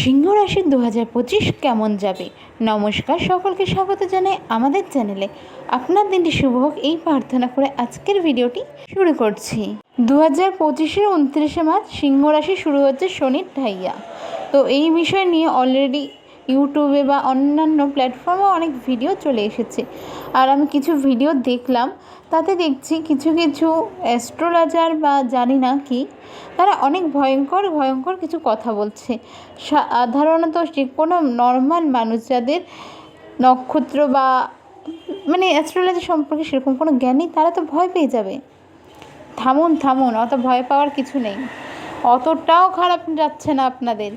সিংহ রাশি দু হাজার পঁচিশ কেমন যাবে? নমস্কার, সকলকে স্বাগত জানাই আমাদের চ্যানেলে। আপনার দিনটি শুভ হোক এই প্রার্থনা করে আজকের ভিডিওটি শুরু করছি। দু হাজার পঁচিশের উনত্রিশে মার্চ সিংহ রাশি শুরু হচ্ছে শনির ঢাইয়া তো এই বিষয় নিয়ে অলরেডি ইউটিউবে বা অন্যান্য প্ল্যাটফর্মে অনেক ভিডিও চলে এসেছে। আর আমি কিছু ভিডিও দেখলাম। তাতে দেখছি কিছু কিছু অ্যাস্ট্রোলজার বা জানি না কি, তারা অনেক ভয়ঙ্কর ভয়ঙ্কর কিছু কথা বলছে। সাধারণত যে কোনো নর্মাল মানুষ যাদের নক্ষত্র বা মানে অ্যাস্ট্রোলজি সম্পর্কে সেরকম কোনো জ্ঞান নেই তারা তো ভয় পেয়ে যাবে। থামুন থামুন, অত ভয় পাওয়ার কিছু নেই। অতটাও খারাপ যাচ্ছে না আপনাদের।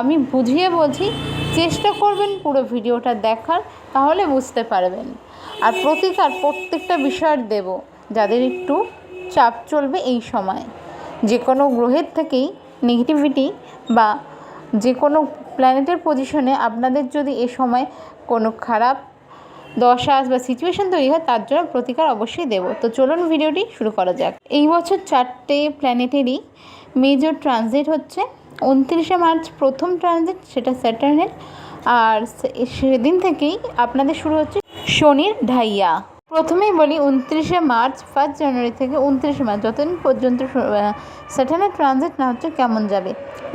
আমি বুঝিয়ে বলছি, চেষ্টা করবেন পুরো ভিডিওটা দেখার, তাহলে বুঝতে পারবেন। আর প্রতিকার প্রত্যেকটা বিষয়ের দেব যাদের একটু চাপ চলবে এই সময়। যে কোনো গ্রহের থেকেই নেগেটিভিটি বা যে কোনো প্ল্যানেটের পজিশনে আপনাদের যদি এ সময় কোনো খারাপ দশা বা সিচুয়েশন তৈরি হয়, তার জন্য প্রতিকার অবশ্যই দেব। তো চলুন ভিডিওটি শুরু করা যাক। এই বছর চারটে প্ল্যানেটেরই মেজর ট্রানজিট হচ্ছে। উনত্রিশে মার্চ প্রথম ট্রানজিট সেটা স্যাটার্নের আর সেদিন থেকেই আপনাদের শুরু হচ্ছে শনির ঢাইয়া প্রথমেই বলি উনত্রিশে মার্চ ফার্স্ট জানুয়ারি থেকে উনত্রিশে মার্চ, যতদিন পর্যন্ত স্যাটার্নের ট্রানজিট না হচ্ছে কেমন যাবে?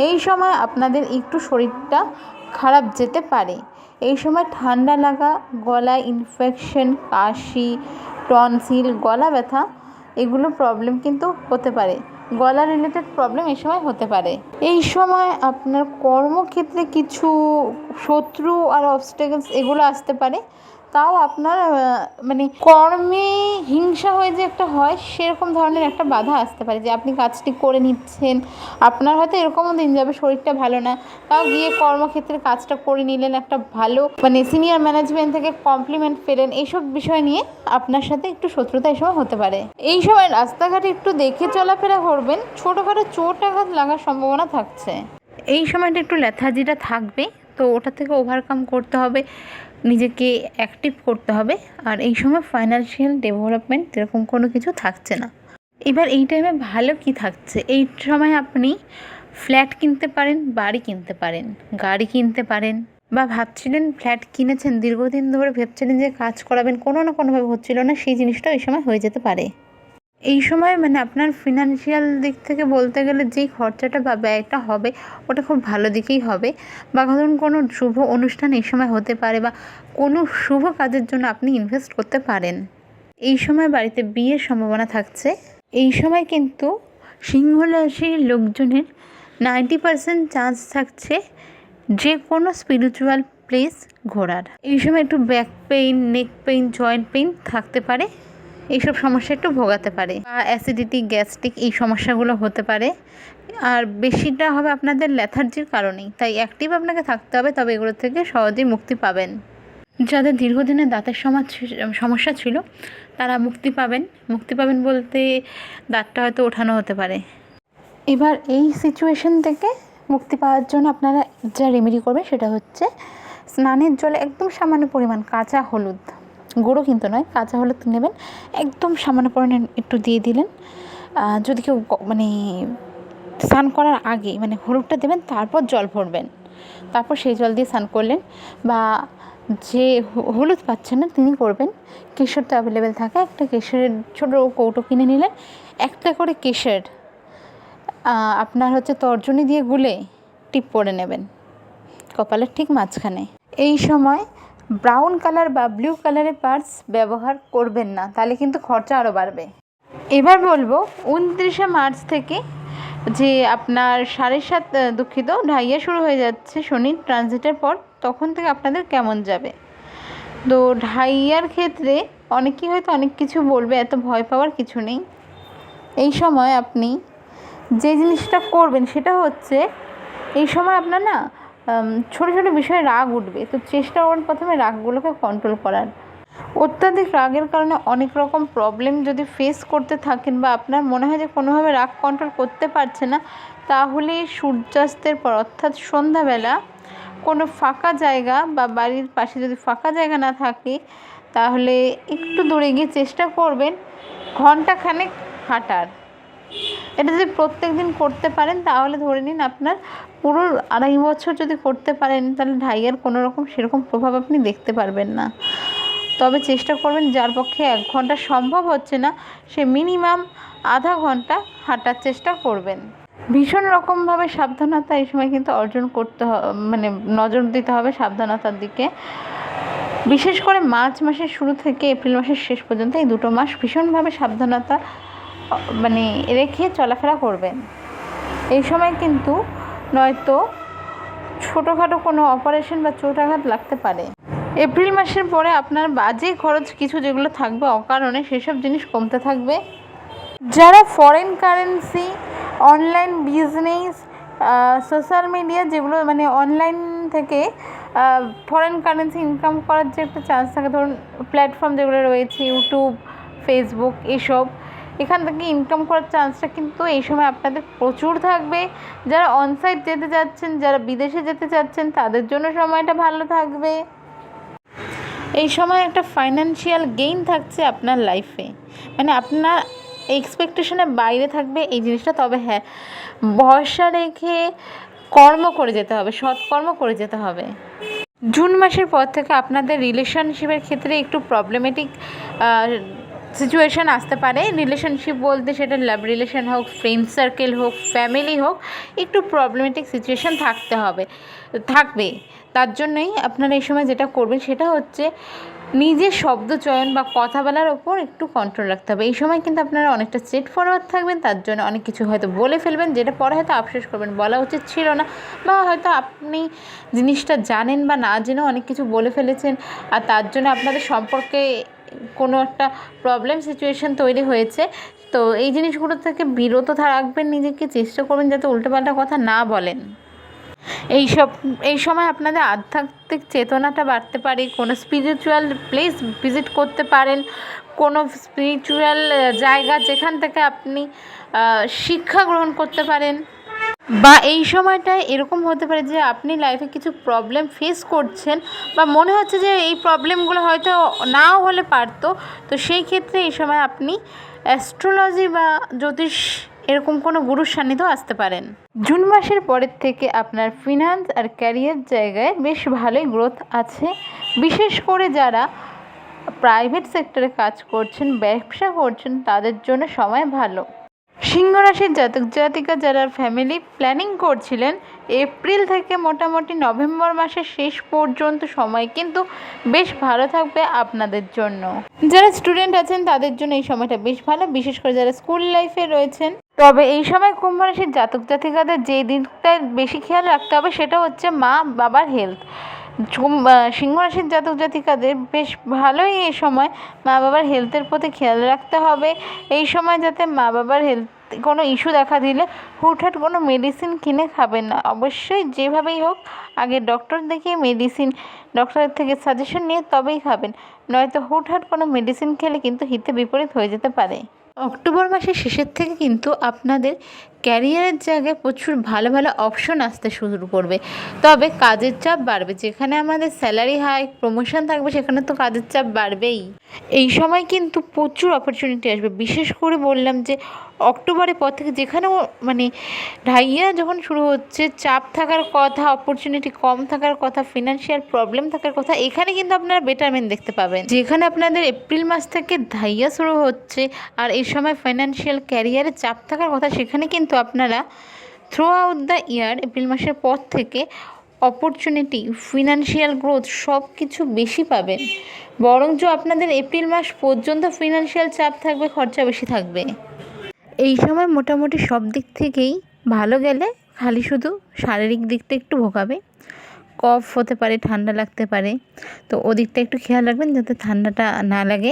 এই সময় আপনাদের একটু শরীরটা খারাপ যেতে পারে। এই সময় ঠান্ডা লাগা, গলায় ইনফেকশন কাশি টনসিল গলা ব্যথা, এগুলো প্রবলেম কিন্তু হতে পারে। গলা রিলেটেড প্রবলেম এই সময় হতে পারে। এই সময় আপনার কর্মক্ষেত্রে কিছু শত্রু আর অবস্টেকলস এগুলো আসতে পারে। তাও আপনার মানে কর্মে হিংসা হয়ে যে একটা হয়, সেরকম ধরনের একটা বাধা আসতে পারে যে আপনি কাজটি করে নিচ্ছেন। আপনার হয়তো এরকমও দিন যাবে, শরীরটা ভালো না। তাও গিয়ে কর্মক্ষেত্রে কাজটা করে নিলেন, একটা ভালো মানে সিনিয়র ম্যানেজমেন্ট থেকে কমপ্লিমেন্ট পেলেন, এইসব বিষয় নিয়ে আপনার সাথে একটু শত্রুতা সময় হতে পারে। এই সময় রাস্তাঘাটে একটু দেখে চলাফেরা করবেন, ছোটোখাটো চোট আঘাত লাগার সম্ভাবনা থাকছে। এই সময়টা একটু লেথার্জিটা থাকবে, তো ওটা থেকে ওভারকাম করতে হবে। নিজেকে অ্যাক্টিভ করতে হবে। আর এই সময় ফাইন্যান্সিয়াল ডেভেলপমেন্ট এরকম কোনো কিছু থাকছে না। এবার এই টাইমে ভালো কি থাকছে? এই সময় আপনি ফ্ল্যাট কিনতে পারেন, বাড়ি কিনতে পারেন, গাড়ি কিনতে পারেন বা ভাবছিলেন ফ্ল্যাট কিনেছেন, দীর্ঘদিন ধরে ভেবছিলেন যে কাজ করাবেন, কোনো না কোনোভাবে হচ্ছিল না, সেই জিনিসটা এই সময় হয়ে যেতে পারে। এই সময় মানে আপনার ফিনান্সিয়াল দিক থেকে বলতে গেলে যেই খরচাটা বা ব্যয়টা হবে, ওটা খুব ভালো দিকেই হবে। বা ধরুন কোনো শুভ অনুষ্ঠান এই সময় হতে পারে বা কোনো শুভ কাজের জন্য আপনি ইনভেস্ট করতে পারেন। এই সময় বাড়িতে বিয়ের সম্ভাবনা থাকছে। এই সময় কিন্তু সিংহ রাশির লোকজনের নাইনটি পার্সেন্ট চান্স থাকছে যে কোনো স্পিরিচুয়াল প্লেস ঘোরার। এই সময় একটু back pain neck pain joint pain থাকতে পারে। এইসব সমস্যা একটু ভোগাতে পারে। বা অ্যাসিডিটি গ্যাস্ট্রিক এই সমস্যাগুলো হতে পারে। আর বেশিটা হবে আপনাদের ল্যাথার্জির কারণেই। তাই অ্যাক্টিভ আপনাকে থাকতে হবে, তবে এগুলো থেকে সহজেই মুক্তি পাবেন। যাদের দীর্ঘদিনের দাঁতের সমস্যা ছিল, তারা মুক্তি পাবেন। মুক্তি পাবেন বলতে দাঁতটা হয়তো ওঠানো হতে পারে। এবার এই সিচুয়েশন থেকে মুক্তি পাওয়ার জন্য আপনারা যা রেমেডি করবেন, সেটা হচ্ছে স্নানের জলে একদম সামান্য পরিমাণ কাঁচা হলুদ। গুঁড়ো কিন্তু নয়, কাঁচা হলুদ নেবেন। একদম সামান্য পরিমাণ একটু দিয়ে দিলেন। যদি কেউ মানে স্নান করার আগে মানে হলুদটা দেবেন, তারপর জল ভরবেন। তারপর সেই জল দিয়ে স্নান করলেন বা যে হলুদ পাচ্ছেন না, তিনি করবেন। কেশর তো অ্যাভেলেবেল থাকে, একটা কেশরের ছোটো কৌটো কিনে নিলেন। একটা করে কেশর আপনার হচ্ছে তর্জনী দিয়ে গুলে টিপ পরে নেবেন। কপালের ঠিক মাঝখানে। এই সময় ব্রাউন কালার বা ব্লু কালারের পার্স ব্যবহার করবেন না, তাহলে কিন্তু খরচা আরও বাড়বে। এবার বলব, উনত্রিশে মার্চ থেকে যে আপনার সাড়ে সাত দুঃখিত, ঢাইয়া শুরু হয়ে যাচ্ছে শনি ট্রানজিটের পর, তখন থেকে আপনাদের কেমন যাবে? তো ঢাইয়ার ক্ষেত্রে অনেকেই হয়তো অনেক কিছু বলবে, এত ভয় পাওয়ার কিছু নেই। এই সময় আপনি যে জিনিসটা করবেন, সেটা হচ্ছে, এই সময় আপনার না ছোটো ছোটো বিষয়ে রাগ উঠবে। তো চেষ্টা করুন প্রথমে রাগগুলোকে কন্ট্রোল করার। অত্যাধিক রাগের কারণে অনেক রকম প্রবলেম যদি ফেস করতে থাকেন বা আপনার মনে হয় যে কোনোভাবে রাগ কন্ট্রোল করতে পারছে না, তাহলে সূর্যাস্তের পর, অর্থাৎ সন্ধ্যাবেলা কোনো ফাঁকা জায়গা বা বাড়ির পাশে যদি ফাঁকা জায়গা না থাকে, তাহলে একটু দূরে গিয়ে চেষ্টা করবেন ঘন্টাখানেক হাঁটার। এটা যদি প্রত্যেক দিন করতে পারেন, তাহলে ধরে নিন আপনার পুরো আড়াই বছর যদি করতে পারেন, তাহলে ঢাইয়ের কোনো রকম সেরকম প্রভাব আপনি দেখতে পারবেন না। তবে চেষ্টা করবেন যার পক্ষে এক ঘণ্টা সম্ভব হচ্ছে না, সে মিনিমাম আধা ঘণ্টা হাঁটার চেষ্টা করবেন। ভীষণ রকমভাবে সাবধানতা এই সময় কিন্তু অর্জন করতে মানে নজর দিতে হবে সাবধানতার দিকে। বিশেষ করে মার্চ মাসের শুরু থেকে এপ্রিল মাসের শেষ পর্যন্ত এই দুটো মাস ভীষণভাবে সাবধানতা মানে রেখে চলাফেরা করবেন এই সময় কিন্তু নয়তো ছোটোখাটো কোনো অপারেশন বা চোটাঘাত লাগতে পারে। এপ্রিল মাসের পরে আপনার বাজে খরচ কিছু যেগুলো থাকবে অকারণে সেসব জিনিস কমতে থাকবে। যারা foreign currency online business social media যেগুলো মানে অনলাইন থেকে ফরেন কারেন্সি ইনকাম করার যে একটা চান্স থাকে, ধরুন প্ল্যাটফর্ম যেগুলো রয়েছে ইউটিউব ফেসবুক এসব এখান থেকে ইনকাম করার চান্সটা কিন্তু এই সময় আপনাদের প্রচুর থাকবে। যারা অনসাইট যেতে যাচ্ছেন যারা বিদেশে যেতে চাচ্ছেন, তাদের জন্য সময়টা ভালো থাকবে। এই সময় একটা ফাইন্যান্সিয়াল গেইন থাকছে আপনার লাইফে মানে আপনার এক্সপেকটেশনের বাইরে থাকবে এই জিনিসটা, তবে হ্যাঁ ভরসা রেখে কর্ম করে যেতে হবে, সৎকর্ম করে যেতে হবে। জুন মাসের পর থেকে আপনাদের রিলেশনশিপের ক্ষেত্রে একটু প্রবলেমেটিক সিচুয়েশান আসতে পারে। রিলেশনশিপ বলতে সেটা লাভ রিলেশন হোক ফ্রেন্ড সার্কেল হোক ফ্যামিলি হোক, একটু প্রবলেমেটিক সিচুয়েশান থাকতে হবে, থাকবে। তার জন্যই আপনারা এই সময় যেটা করবেন সেটা হচ্ছে নিজের শব্দ চয়ন বা কথা বলার ওপর একটু কন্ট্রোল রাখতে হবে। এই সময় কিন্তু আপনারা অনেকটা স্ট্রেট ফরওয়ার্ড থাকবেন, তার জন্য অনেক কিছু হয়তো বলে ফেলবেন, যেটা পরে হয়তো আফসোস করবেন, বলা উচিত ছিল না। বা হয়তো আপনি জিনিসটা জানেন বা না জেনেও অনেক কিছু বলে ফেলেছেন, আর তার জন্য আপনাদের সম্পর্কে কোনো একটা প্রবলেম সিচুয়েশন তৈরি হয়েছে। তো এই জিনিসগুলো থেকে বিরত রাখবেন নিজেকে, চেষ্টা করবেন যাতে উল্টোপাল্টা কথা না বলেন। এই সব, এই সময় আপনাদের আধ্যাত্মিক চেতনাটা বাড়তে পারে, কোনো স্পিরিচুয়াল প্লেস ভিজিট করতে পারেন, কোনো স্পিরিচুয়াল জায়গা যেখান থেকে আপনি শিক্ষা গ্রহণ করতে পারেন। বা এই সময়টায় এরকম হতে পারে যে আপনি লাইফে কিছু প্রবলেম ফেস করছেন বা মনে হচ্ছে যে এই প্রবলেমগুলো হয়তো নাও হলে পারতো, তো সেই ক্ষেত্রে এই সময় আপনি অ্যাস্ট্রোলজি বা জ্যোতিষ এরকম কোনো গুরুর সান্নিধ্যেও আসতে পারেন। জুন মাসের পরের থেকে আপনার ফিনান্স আর ক্যারিয়ার জায়গায় বেশ ভালোই গ্রোথ আছে। বিশেষ করে যারা প্রাইভেট সেক্টরে কাজ করছেন, ব্যবসা করছেন, তাদের জন্য সময় ভালো। সিংহ রাশির জাতক জাতিকা যারা ফ্যামিলি প্ল্যানিং করছিলেন, এপ্রিল থেকে মোটামুটি নভেম্বর মাসের শেষ পর্যন্ত সময় কিন্তু বেশ ভালো থাকবে আপনাদের জন্য। যারা স্টুডেন্ট আছেন, তাদের জন্য এই সময়টা বেশ ভালো, বিশেষ করে যারা স্কুল লাইফে রয়েছেন। তবে এই সময় কুম্ভ রাশির জাতক জাতিকাদের যে দিকটায় বেশি খেয়াল রাখতে হবে, সেটা হচ্ছে মা বাবার হেলথ সিংহ রাশির জাতক জাতিকাদের বেশ ভালোই এই সময় মা বাবার হেলথের প্রতি খেয়াল রাখতে হবে। এই সময় যাতে মা বাবার হেলথ কোনো ইস্যু দেখা দিলে হুটহাট কোনো মেডিসিন কিনে খাবেন না। অবশ্যই যেভাবেই হোক, আগে ডক্টর দেখিয়ে মেডিসিন ডক্টরের থেকে সাজেশন নিয়ে তবেই খাবেন। নয়তো হুটহাট কোনো মেডিসিন খেলে কিন্তু হিতে বিপরীত হয়ে যেতে পারে। অক্টোবর মাসের শেষের থেকে কিন্তু আপনাদের ক্যারিয়ারের জায়গায় প্রচুর ভালো ভালো অপশন আসতে শুরু করবে। তবে কাজের চাপ বাড়বে, যেখানে আমাদের স্যালারি হাই, প্রমোশন থাকবে, সেখানে তো কাজের চাপ বাড়বেই। এই সময় কিন্তু প্রচুর অপরচুনিটি আসবে। বিশেষ করে বললাম যে অক্টোবরের পর থেকে যেখানেও মানে ঢাইয়া যখন শুরু হচ্ছে, চাপ থাকার কথা অপরচুনিটি কম থাকার কথা ফিনান্সিয়াল প্রবলেম থাকার কথা, এখানে কিন্তু আপনারা বেটারমেন্ট দেখতে পাবেন। যেখানে আপনাদের এপ্রিল মাস থেকে ধাইয়া শুরু হচ্ছে আর এই সময় ফাইন্যান্সিয়াল ক্যারিয়ারে চাপ থাকার কথা, সেখানে কিন্তু আপনারা throughout the year April মাসের পর থেকে অপরচুনিটি ফিনান্সিয়াল গ্রোথ সব কিছু বেশি পাবেন। বরঞ্চ আপনাদের এপ্রিল মাস পর্যন্ত ফিনান্সিয়াল চাপ থাকবে, খরচা বেশি থাকবে। এই সময় মোটামুটি সব দিক থেকেই ভালো গেলে খালি শুধু শারীরিক দিকটা একটু ভোগাবে। কফ হতে পারে, ঠান্ডা লাগতে পারে। তো ওদিকটা একটু খেয়াল রাখবেন যাতে ঠান্ডাটা না লাগে।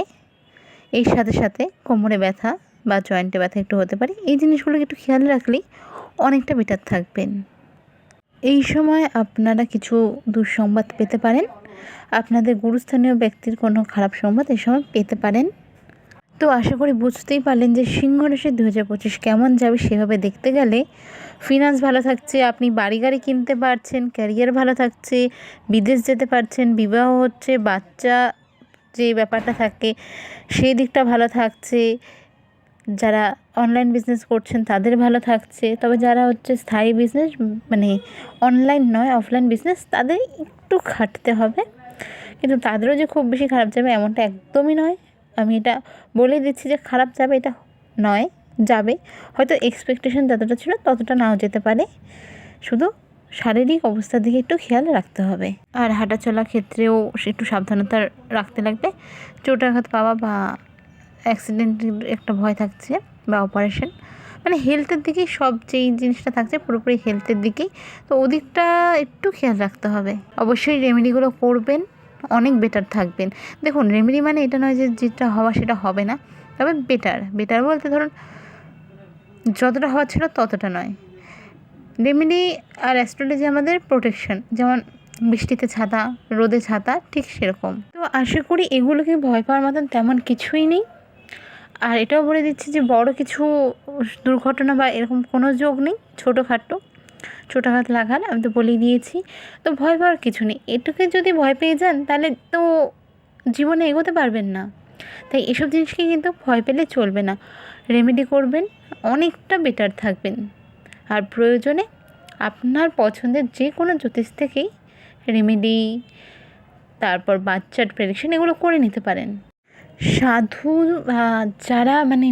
এর সাথে সাথে কোমরে ব্যথা বা জয়েন্টে ব্যথা একটু হতে পারে। এই জিনিসগুলো একটু খেয়াল রাখলেই অনেকটা বেটার থাকবেন। এই সময় আপনারা কিছু দুঃসংবাদ পেতে পারেন। আপনাদের গুরুস্থানীয় ব্যক্তির কোনো খারাপ সংবাদ এই সময় পেতে পারেন। তো আশা করি বুঝতেই পারলেন যে সিংহ রাশি দু হাজার পঁচিশ কেমন যাবে সেভাবে দেখতে গেলে। ফিনান্স ভালো থাকছে, আপনি বাড়ি গাড়ি কিনতে পারছেন ক্যারিয়ার ভালো থাকছে, বিদেশ যেতে পারছেন, বিবাহ হচ্ছে, বাচ্চা যে ব্যাপারটা থাকে সেই দিকটা ভালো থাকছে। যারা অনলাইন বিজনেস করছেন তাদের ভালো থাকছে, তবে যারা হচ্ছে স্থায়ী বিজনেস মানে অনলাইন নয় অফলাইন বিজনেস তাদের একটু খাটতে হবে। কিন্তু তাদেরও যে খুব বেশি খারাপ যাবে এমনটা একদমই নয়। আমি এটা বলে দিচ্ছি যে খারাপ যাবে এটা নয়, যাবে। হয়তো এক্সপেকটেশন যতটা ছিল ততটা নাও যেতে পারে। শুধু শারীরিক অবস্থার দিকে একটু খেয়াল রাখতে হবে। আর হাঁটা চলার ক্ষেত্রেও একটু সাবধানতা রাখতে লাগবে। চোটাঘাত পাওয়া বা অ্যাক্সিডেন্টের একটা ভয় থাকছে বা অপারেশন মানে হেলথের দিকেই সব যেই জিনিসটা থাকছে পুরোপুরি হেলথের দিকেই। তো ওদিকটা একটু খেয়াল রাখতে হবে। অবশ্যই রেমেডিগুলো করবেন। অনেক বেটার থাকবেন। দেখুন রেমেডি মানে এটা নয় যে যেটা হওয়া সেটা হবে না। তবে বেটার বেটার বলতে ধরুন, যতটা হওয়ার ছিল ততটা নয়। রেমেডি আর অ্যাস্ট্রোলজি আমাদের প্রোটেকশন যেমন বৃষ্টিতে ছাতা, রোদে ছাতা, ঠিক সেরকম। তো আশা করি এগুলোকে ভয় পাওয়ার মতন তেমন কিছুই নেই। আর এটাও বলে দিচ্ছি যে বড় কিছু দুর্ঘটনা বা এরকম কোনো যোগ নেই, ছোটোখাটো। ছোটোখাটো লাগাল আমি তো বলেই দিয়েছি। তো ভয় পাওয়ার কিছু নেই। এটুকে যদি ভয় পেয়ে যান, তাহলে তো জীবনে এগোতে পারবেন না। তাই এসব জিনিসকে কিন্তু ভয় পেলে চলবে না। রেমেডি করবেন, অনেকটা বেটার থাকবেন। আর প্রয়োজনে আপনার পছন্দের যে কোনো জ্যোতিষ থেকেই রেমেডি তারপর বাচ্চার প্রেডিকশন এগুলো করে নিতে পারেন। সাধু যারা মানে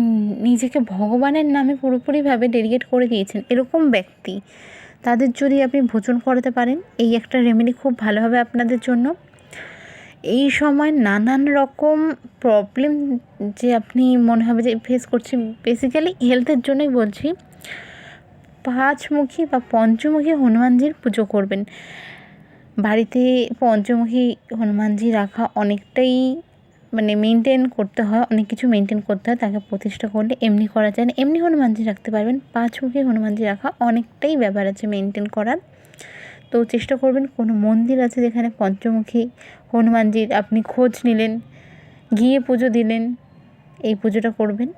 নিজেকে ভগবানের নামে পুরোপুরিভাবে ডেডিকেট করে দিয়েছেন, এরকম ব্যক্তি তাদের যদি আপনি ভোজন করাতে পারেন, এই একটা রেমেডি খুব ভালো হবে আপনাদের জন্য। এই সময় নানান রকম প্রবলেম যে আপনি মনে হবে যে ফেস করছি বেসিক্যালি হেলথের জন্যই বলছি, পাঁচমুখী বা পঞ্চমুখী হনুমানজির পুজো করবেন। বাড়িতে পঞ্চমুখী হনুমানজি রাখা অনেকটাই মানে মেনটেন করতে হয়, অনেক কিছু মেনটেন করতে হয়, তাকে প্রতিষ্ঠা করলে এমনি করা যায় না। এমনি হনুমানজি রাখতে পারবেন পাঁচমুখী হনুমানজি রাখা অনেকটাই ব্যাপার আছে মেনটেন করার। তো চেষ্টা করবেন, কোনো মন্দির আছে যেখানে পঞ্চমুখী হনুমানজির আপনি খোঁজ নিলেন, গিয়ে পুজো দিলেন, এই পুজোটা করবেন।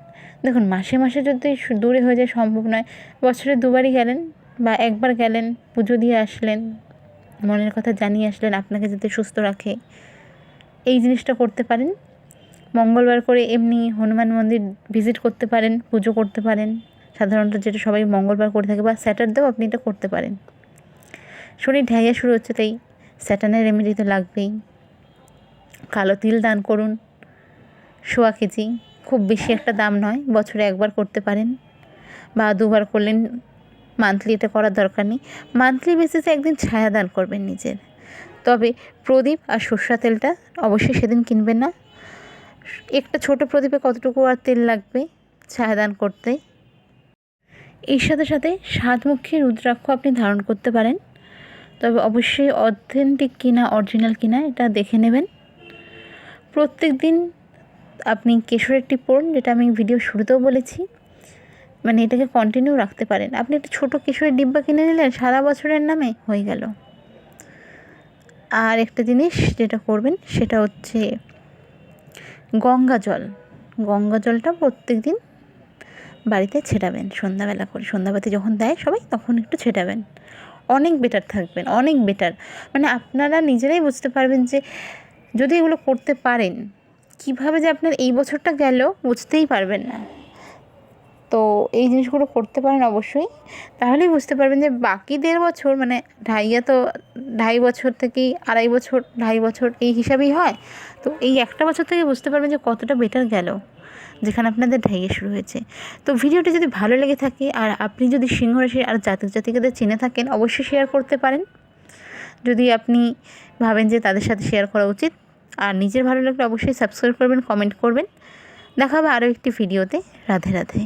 দেখুন, মাসে মাসে যদি দূরে হয়ে যায় সম্ভব নয়। বছরে দুবারই গেলেন বা একবার গেলেন, পুজো দিয়ে আসলেন, মনের কথা জানিয়ে আসলেন, আপনাকে যাতে সুস্থ রাখে, এই জিনিসটা করতে পারেন। মঙ্গলবার করে এমনি হনুমান মন্দির ভিজিট করতে পারেন, পুজো করতে পারেন। সাধারণত যেটা সবাই মঙ্গলবার করে থাকে বা স্যাটারডেও আপনি এটা করতে পারেন। শরীর ঢাইয়া শুরু হচ্ছে, তাই স্যাটানের রেমেডি তো লাগবেই। কালো তিল দান করুন, সোয়া কেজি। খুব বেশি একটা দাম নয়, বছরে একবার করতে পারেন। বা দুবার করলেন মান্থলি এটা করার দরকার নেই। মান্থলি বেসিসে একদিন ছায়া দান করবেন নিজের। তবে প্রদীপ আর সর্ষা তেলটা অবশ্যই সেদিন কিনবেন না। একটা ছোট প্রদীপে কতটুকু আর তেল লাগবে ছায়া দান করতে? এর সাথে সাথে সাতমুখী রুদ্রাক্ষ আপনি ধারণ করতে পারেন। তবে অবশ্যই অথেন্টিক কিনা, অরিজিনাল কিনা, এটা দেখে নেবেন। প্রত্যেক দিন আপনি কেশরের টিপ পড়ুন যেটা আমি ভিডিও শুরুতেও বলেছি মানে এটাকে কন্টিনিউ রাখতে পারেন। আপনি একটা ছোটো কেশরের ডিব্বা কিনে নিলেন, সারা বছরের নামে হয়ে গেল। আর একটা জিনিস যেটা করবেন, সেটা হচ্ছে গঙ্গা জল। গঙ্গা জলটা প্রত্যেক দিন বাড়িতে ছেটাবেন সন্ধ্যাবেলা করে, সন্ধ্যাবাতি যখন দেয় সবাই তখন একটু ছেটাবেন অনেক বেটার থাকবেন, অনেক বেটার মানে আপনারা নিজেরাই বুঝতে পারবেন যে যদি এগুলো করতে পারেন, কীভাবে যে আপনার এই বছরটা গেল বুঝতেই পারবেন না। তো এই জিনিসগুলো করতে পারেন অবশ্যই। তাহলেই বুঝতে পারবেন যে বাকি দেড় বছর মানে ঢাইয়া তো ঢাই বছর থেকেই, আড়াই বছর, ঢাই বছর এই হিসাবেই হয়। তো এই একটা বছর থেকে বুঝতে পারবেন যে কতটা বেটার গেল, যেখানে আপনাদের ঢাইয়া শুরু হয়েছে। তো ভিডিওটি যদি ভালো লেগে থাকে, আর আপনি যদি সিংহ রাশির আর জাতক জাতিকাদের চিনে থাকেন, অবশ্যই শেয়ার করতে পারেন। যদি আপনি ভাবেন যে তাদের সাথে শেয়ার করা উচিত, আর নিজের ভালো লাগলে অবশ্যই সাবস্ক্রাইব করবেন কমেন্ট করবেন। দেখা হবে আরও একটি ভিডিওতে রাধে রাধে।